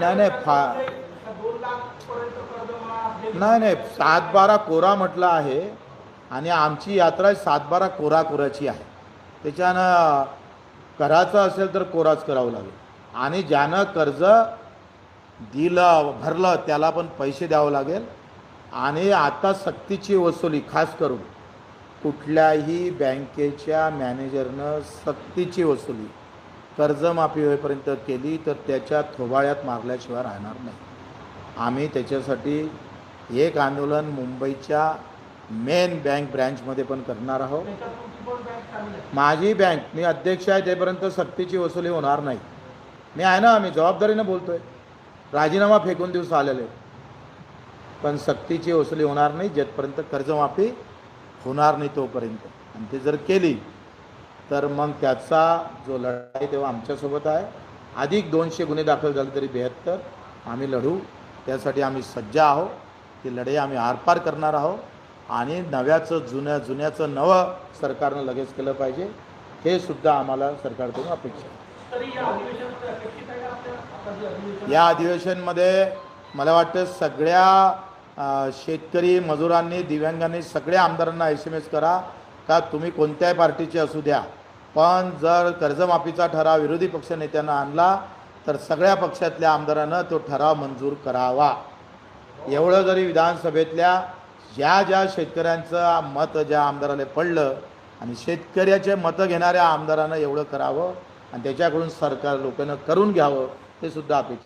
नाही नाही फा नाही नाही सातबारा कोरा म्हटलं आहे आणि आमची यात्रा सातबारा कोरा कोराची आहे. त्याच्यानं करायचं असेल तर कोराच करावं लागेल. आणि ज्यानं कर्ज दिलं भरलं त्याला पण पैसे द्यावं लागेल. आणि आता सक्तीची वसुली खास करून कुठल्याही बँकेच्या मॅनेजरनं सक्तीची वसुली कर्जमाफी होईपर्यंत केली तर त्याच्या थोबाळ्यात मारल्याशिवाय राहणार नाही. आम्ही त्याच्यासाठी एक आंदोलन मुंबईच्या मेन बँक ब्रँचमध्ये पण करणार आहोत. माझी बँक मी अध्यक्ष आहे तेपर्यंत सक्तीची वसुली होणार नाही. मी आहे ना मी जबाबदारीनं बोलतोय. राजीनामा फेकून दिवस आलेले पण सक्तीची वसुली होणार नाही जेथपर्यंत कर्जमाफी होणार नाही तोपर्यंत. आणि ते जर केली तर मग त्याचा जो लढाई आहे तेव्हा आमच्यासोबत आहे. अधिक दोनशे गुन्हे दाखल झाले तरी बेहत्तर. आम्ही लढू. त्यासाठी आम्ही सज्ज आहोत. ती लढाई आम्ही आरपार करणार आहोत. आणि नव्याचं जुन्या जुन्याचं नवं सरकारनं लगेच केलं पाहिजे. हे सुद्धा आम्हाला सरकारकडून अपेक्षा आहे. या अधिवेशनामध्ये मला वाटतं सगळ्या शेतकरी मजुरांनी दिव्यांगांनी सगळ्या आमदारांना एस एम एस करा. का तुम्ही कोणत्याही पार्टीचे असू द्या. पण जर कर्जमाफीचा ठराव विरोधी पक्षनेत्यानं आणला तर सगळ्या पक्षातल्या आमदारांना तो ठराव मंजूर करावा. एवढं जरी विधानसभेतल्या ज्या ज्या शेतकऱ्यांचं मत ज्या आमदाराला पडलं आणि शेतकऱ्याचे मतं घेणाऱ्या आमदारानं एवढं करावं आणि त्याच्याकडून सरकार लोकांना करून घ्यावं ते सुद्धा अपेक्षित